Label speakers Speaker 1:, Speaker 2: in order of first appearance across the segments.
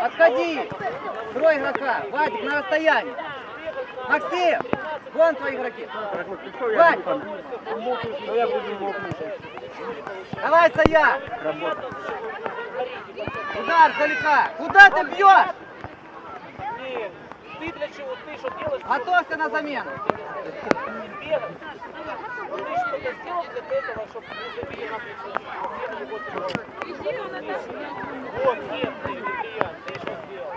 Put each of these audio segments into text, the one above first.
Speaker 1: отходи! Строй игрока! Вадик на расстоянии! Максим! Вон твои игроки! Вадик! Давай, Сая! Удар далека! Куда ты бьешь?
Speaker 2: Ні, ти для чого? Ти що робиш?
Speaker 1: Готовься на замену!
Speaker 2: Бегать. Ты что-то сделал для этого, чтобы не забили на плечо? Вот, нет, ты, Витриан, ты что сделал?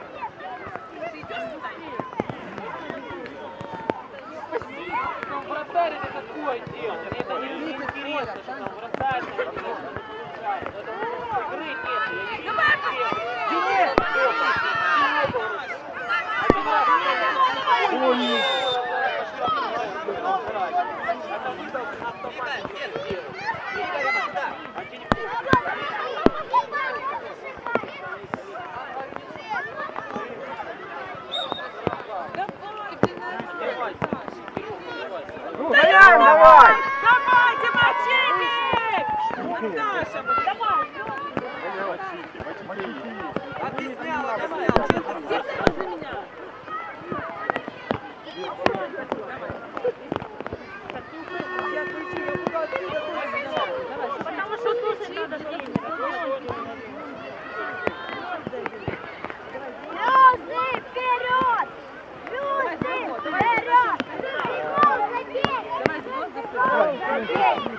Speaker 2: Ну, вратарь это такое дело. Это не интересно, что там вратарь. Там что-то получает. Это вот игры нет. Я не вижу
Speaker 1: Денис!
Speaker 2: Один раз
Speaker 1: Гоняем давай!
Speaker 3: Давай, Тимофей! Вот наша, вот давай!
Speaker 1: Объясняла, объясняла.
Speaker 3: Потому что слушать надо время.
Speaker 4: Звезды вперед! Звезды вперед!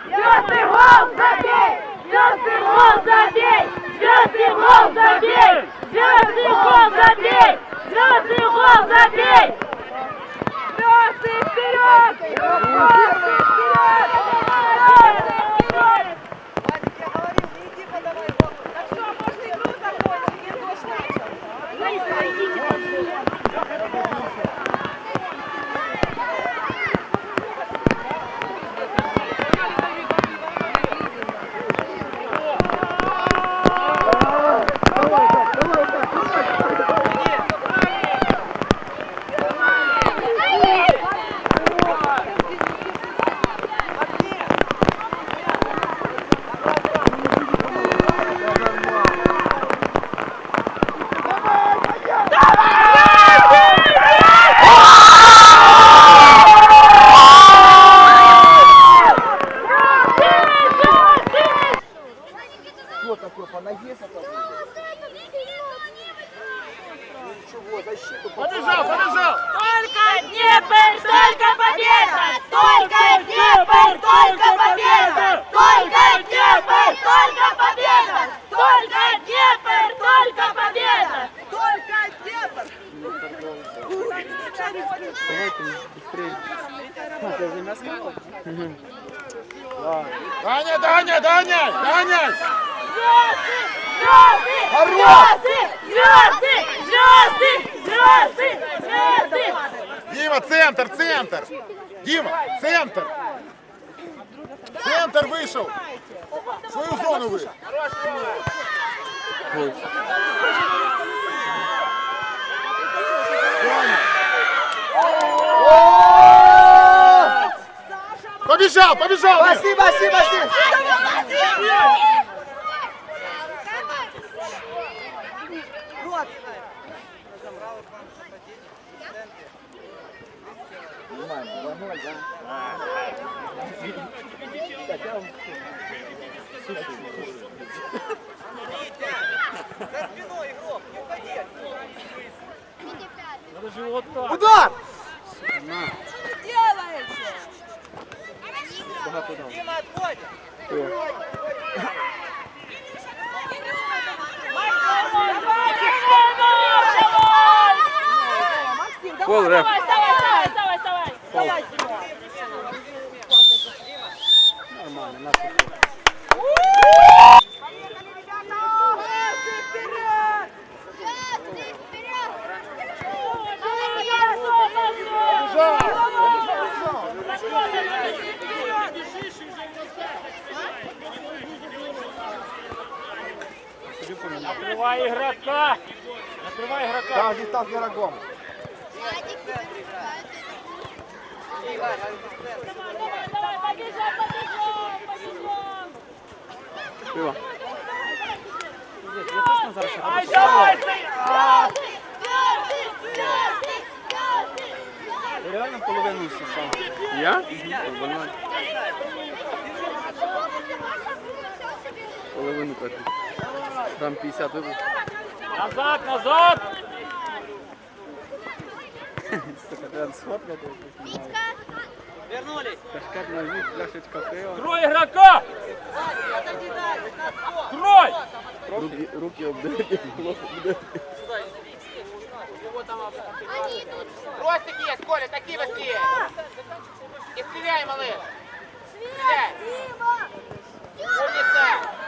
Speaker 4: Звезды гол забей! Звезды гол забей! Звезды гол забей! Звезды гол забей! Звезды гол забей! Звезды вперед! Вперед! Звезды вперед!
Speaker 1: Вадик, я говорил, не иди подавай гол.
Speaker 3: Так что, можно игру закончить? Я дождь начал.
Speaker 1: Кто такой по ноге Ничего, защиту
Speaker 2: Побежал, побежал!
Speaker 4: Только Днепр, только победа! Только Днепр, только победа! Только Днепр, только победа! Только Днепр, только победа!
Speaker 3: Только Днепр!
Speaker 2: Даня, Даня, Даня, Даня!
Speaker 4: Звезды! Звезды! Звезды! Звезды! Звезды!
Speaker 5: Дима, центр, центр! Дима, центр! Центр вышел! В свою зону вы! Побежал, побежал!
Speaker 1: Спасибо, спасибо, спасибо! За спиной игрок, не уходи.
Speaker 2: Надо же вот так.
Speaker 1: Удар!
Speaker 3: Что вы делаете?
Speaker 1: Дима, отходит.
Speaker 3: Максим, давай, давай, давай, давай, давай! Давай.
Speaker 2: Накривай ігрока. Накривай ігрока.
Speaker 5: Так, не так врагом.
Speaker 4: Давай, давай, побежал, побежал, побежал.
Speaker 3: Пиво.
Speaker 2: Ай, давай, стой! А!
Speaker 3: Ти реально половину сосав? Я? Банально. Половину кажу. Грам 50 випив.
Speaker 2: Назад, назад!
Speaker 3: Сука, треба сфоткати.
Speaker 1: Вернулись.
Speaker 3: Кашкет на вид, пляшечка пива.
Speaker 2: Крой игрока! Крой!
Speaker 3: Руки, руки обдерті, плохо буде.
Speaker 1: Ростик есть, Коля, такие быстрее. И стреляй, малыш. Стреляй. Умница.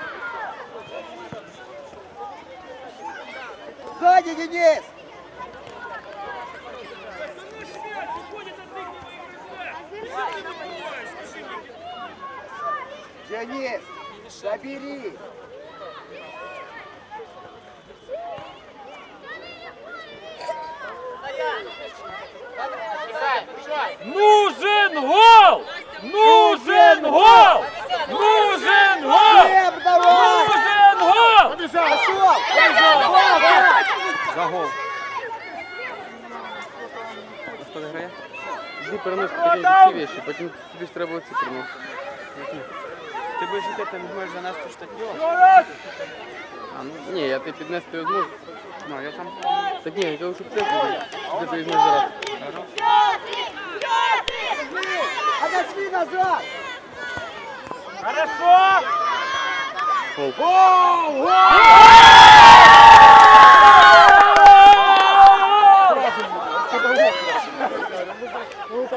Speaker 6: Сзади, Денис! Денис, забери!
Speaker 2: Нужен гол! Нужен гол! Нужен гол!
Speaker 6: Глеб, давай!
Speaker 2: Нужен гол!
Speaker 5: Побежал!
Speaker 6: Пошел!
Speaker 3: За гол. А хто не грає? Іди перенос потім ці віші, потім тобі ж треба оці приносити. Ти будеш йти, там візьмеш за нас ту штатню? А, ну, ні, я ти піднести його зможу. Ну, я там... Так ні, я кажу, щоб це тобі. Ти ти візьмеш зараз.
Speaker 6: Отошли назад!
Speaker 2: Хорошо!
Speaker 3: Гол.
Speaker 5: Ну так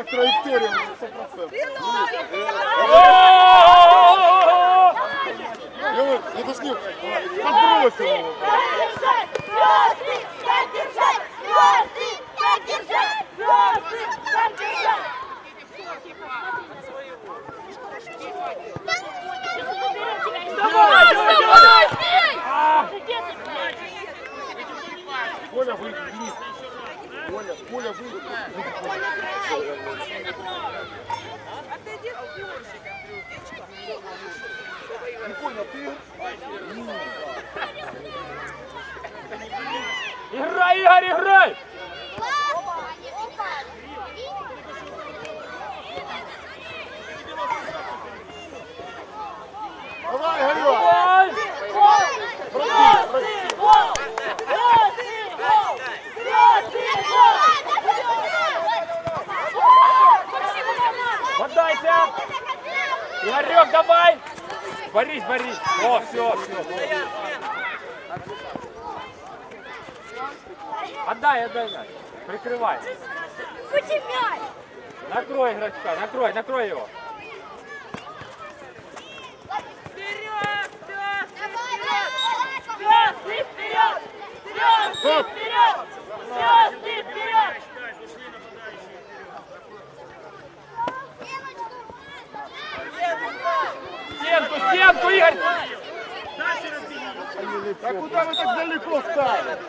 Speaker 5: Траектория, 100%. Я вот, это ж не подбросил его.
Speaker 4: Поддержать! Звезды! Поддержать! Звезды! Поддержать! Звезды! Поддержать! Вставай! Вставай!
Speaker 5: Коля, выйди, Денис. Коля, Коля, выйди. Не понял, ты?
Speaker 2: Играй, Игорь, играй!
Speaker 5: Давай, Игорек!
Speaker 2: Давай!
Speaker 4: Звезды! Гол! Звезды! Гол! Звезды! Гол!
Speaker 2: Подайся! Игорек, давай! Борись, борись! О, все, все. Отдай, отдай, отдай. Прикрывай.
Speaker 4: Крути мяч!
Speaker 2: Накрой игрочка, накрой, накрой его.
Speaker 4: Звезды вперед! Звезды вперед! Звезды вперед!
Speaker 2: Стенку, стенку, Игорь!
Speaker 5: А куда вы так далеко стали?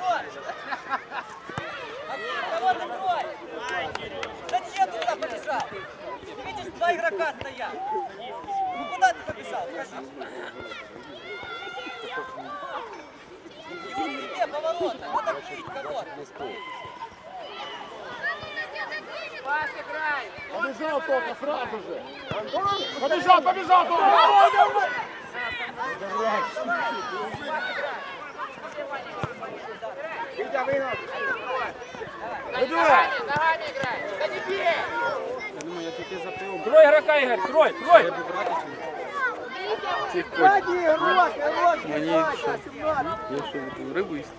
Speaker 1: Зачем ты туда побежал? Видишь, два игрока стоят. Ну куда ты побежал, скажи? Иди тебе поворота, надо бить кого-то.
Speaker 5: Побежал только сразу же. Побежал, побежал только.
Speaker 6: Витя!
Speaker 5: Выбивай.
Speaker 3: Я думаю, я тільки за пивом.
Speaker 2: Крой игрока, Игорь, крой, крой!
Speaker 3: Треба брати Цих котів.
Speaker 6: Сзади, игрок, игрок!
Speaker 3: Мені
Speaker 6: давай,
Speaker 3: що?
Speaker 6: 18.
Speaker 3: Я що, буду рибу їсти?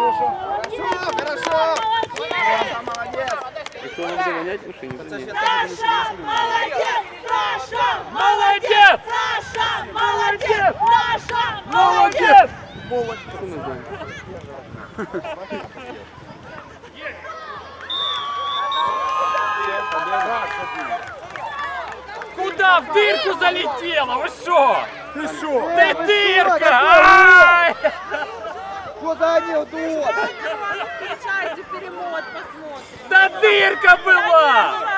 Speaker 6: Хорошо, хорошо! Саша, молодец!
Speaker 3: Якщо вона буде воняти
Speaker 4: Саша, молодец! Саша,
Speaker 2: молодец!
Speaker 4: Саша, молодец!
Speaker 2: Молодец! Куда в дырку залетела? Вы что?
Speaker 5: Ты что?
Speaker 2: Ты дырка!
Speaker 6: Куда они идут?
Speaker 7: Перемотка,
Speaker 2: да дырка была!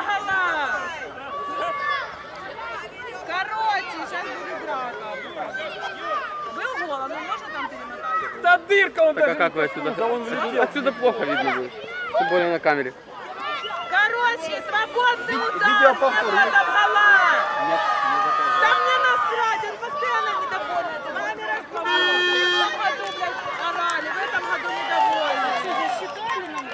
Speaker 2: Дырка он
Speaker 3: Так а
Speaker 2: даже...
Speaker 3: как вы отсюда? Отсюда плохо видно будет. Тем более на камере.
Speaker 7: Короче, свободный удар.
Speaker 6: видеоповтор
Speaker 7: в этом гола. Да мне насрать, он постоянно недоволен. Камера свободна. В том году, блядь, орали, в этом году недовольны. Что, засчитали нам?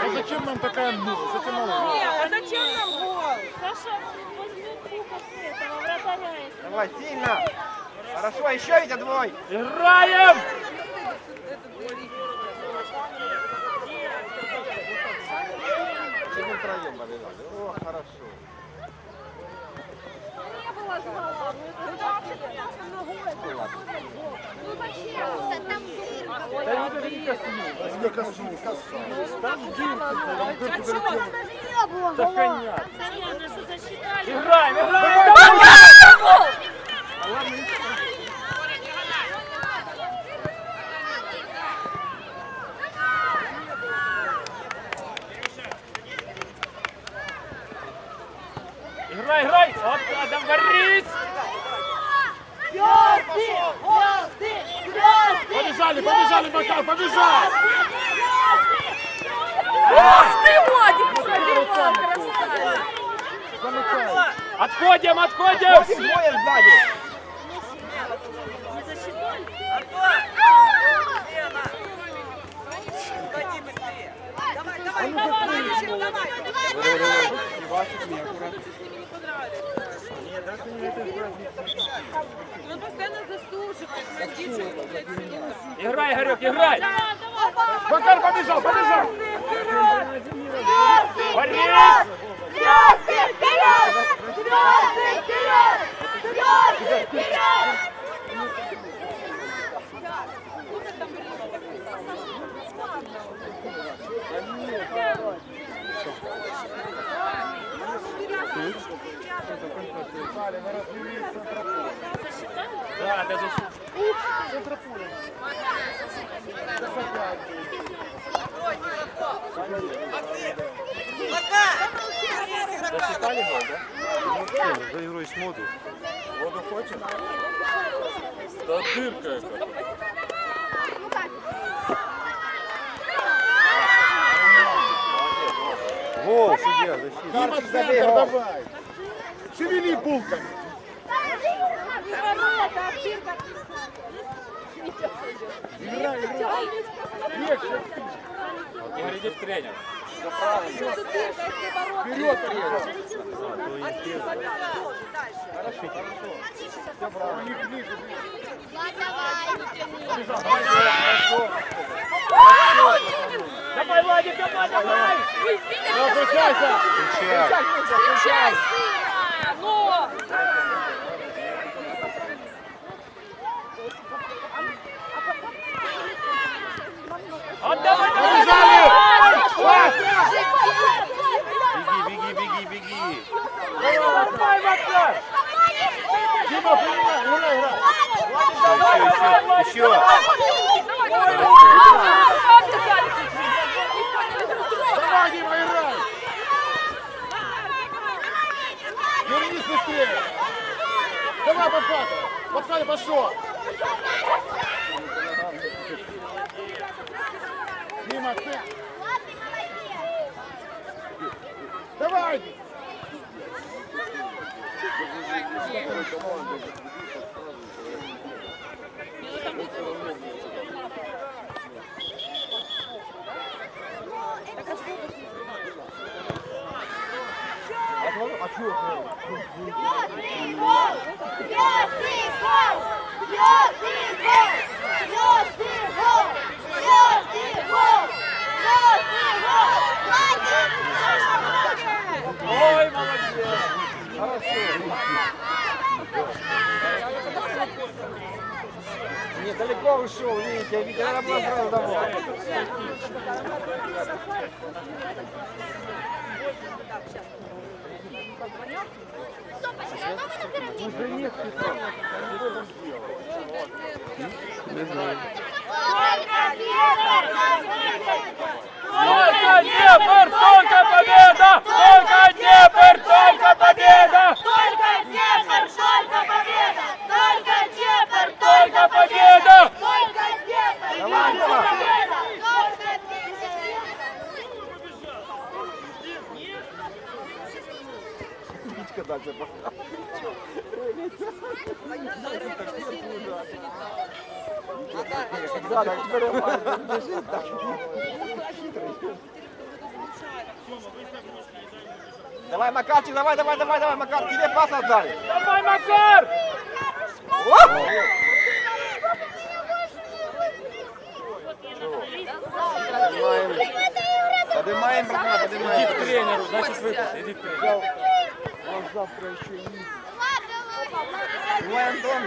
Speaker 5: А зачем нам такая ну? Зачем нам?
Speaker 7: Не, а зачем нам гол?
Speaker 4: Саша, возьми кубок этого вратаря.
Speaker 6: Давай, сильно. Хорошо, еще ведь двой.
Speaker 2: Играем!
Speaker 6: Чем троем побежали? О, хорошо.
Speaker 4: не было знала, ну это вообще слишком ногой. Ну зачем? Да там дырка.
Speaker 5: Возьми косу, коса.
Speaker 7: А чего?
Speaker 4: Не было гола. Понятно, что засчитали.
Speaker 2: Играем, играем! Играй, играй! Вот, Адам, борись!
Speaker 5: Побежали, побежали, Макар, побежал!
Speaker 7: Ты, Владик, пробивал, красавец.
Speaker 5: Замыкай.
Speaker 2: Отходим, отходим!
Speaker 6: Двое сзади.
Speaker 1: Антон! Лена! Уходи быстрее! Давай, давай!
Speaker 7: Давай, Мальчик, давай. Он постоянно засушивает, бандитчик, блядь, сидит.
Speaker 2: Играй, Игорек, играй!
Speaker 5: Макар побежал, побежал!
Speaker 2: Борис! Да, даже
Speaker 1: Пока! Борис, игрока!
Speaker 5: За игрой смотрит. Воду хочешь? Да дырка это. Гол, судья, защита. Дима, центр давай. Шевели булками. Играй, играй. Легче.
Speaker 2: Игорь, иди в тренер.
Speaker 5: Вперед, вперед.
Speaker 2: Давай, Владик, давай, давай!
Speaker 5: Возвращайся.
Speaker 7: Встречай сына! Ну!
Speaker 2: Отдавай,
Speaker 5: Побежали!
Speaker 4: Беги, беги, беги, беги.
Speaker 2: давай, Макар!
Speaker 5: Дима, принимай, играй, играй.
Speaker 4: Еще, еще.
Speaker 5: Давай, Дима, играй. Вернись быстрее. Давай, подхватай. Подхватай, пошел. Дима, ты. Давай. А что?
Speaker 2: Ой, молодец!
Speaker 6: далеко ушел, видите, Витя, надо было домой.
Speaker 3: Не знаю.
Speaker 2: Только Днепр, только победа! Только Днепр, только победа!
Speaker 4: Только Днепр, только победа! Только Днепр,
Speaker 2: Только победа!
Speaker 4: Только Днепр,
Speaker 6: Давай,
Speaker 4: только
Speaker 6: давай.
Speaker 4: победа! Только Днепр!
Speaker 6: Витька дальше пошел. Да, так бежит так. Давай, Макарчик, давай, давай, давай, давай, Макар, тебе пас отдали.
Speaker 2: Давай, Макар!
Speaker 6: Поднимаем, братва, поднимаем.
Speaker 3: тренеру, значит выпуск. Иди к тренеру.
Speaker 6: Завтра еще и... Давай, Антон.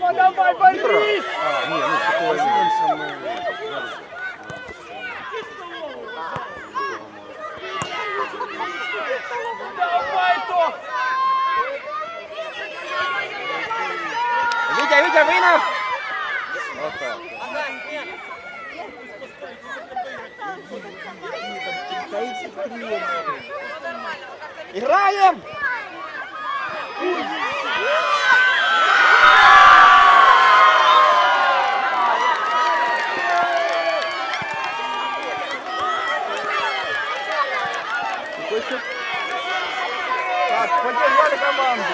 Speaker 2: Ну давай, Борис!
Speaker 3: Не, ну такое самое.
Speaker 2: Давай, то!
Speaker 6: Витя, Витя, вынос!
Speaker 1: Ага, нет.
Speaker 6: Играем! Так, поддержали команду.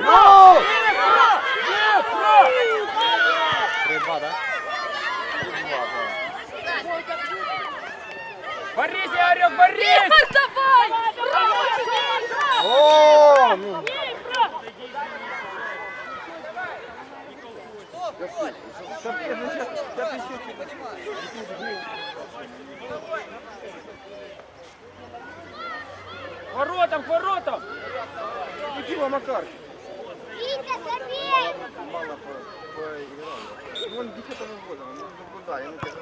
Speaker 6: Ну!
Speaker 3: Три-два, да?
Speaker 2: Борис, я орёк, Борис!
Speaker 4: давай!
Speaker 6: О, ну, капец, ну сейчас, сейчас Мало по- поиграл. Ну, он 10 года, он ну, да, я не кажу.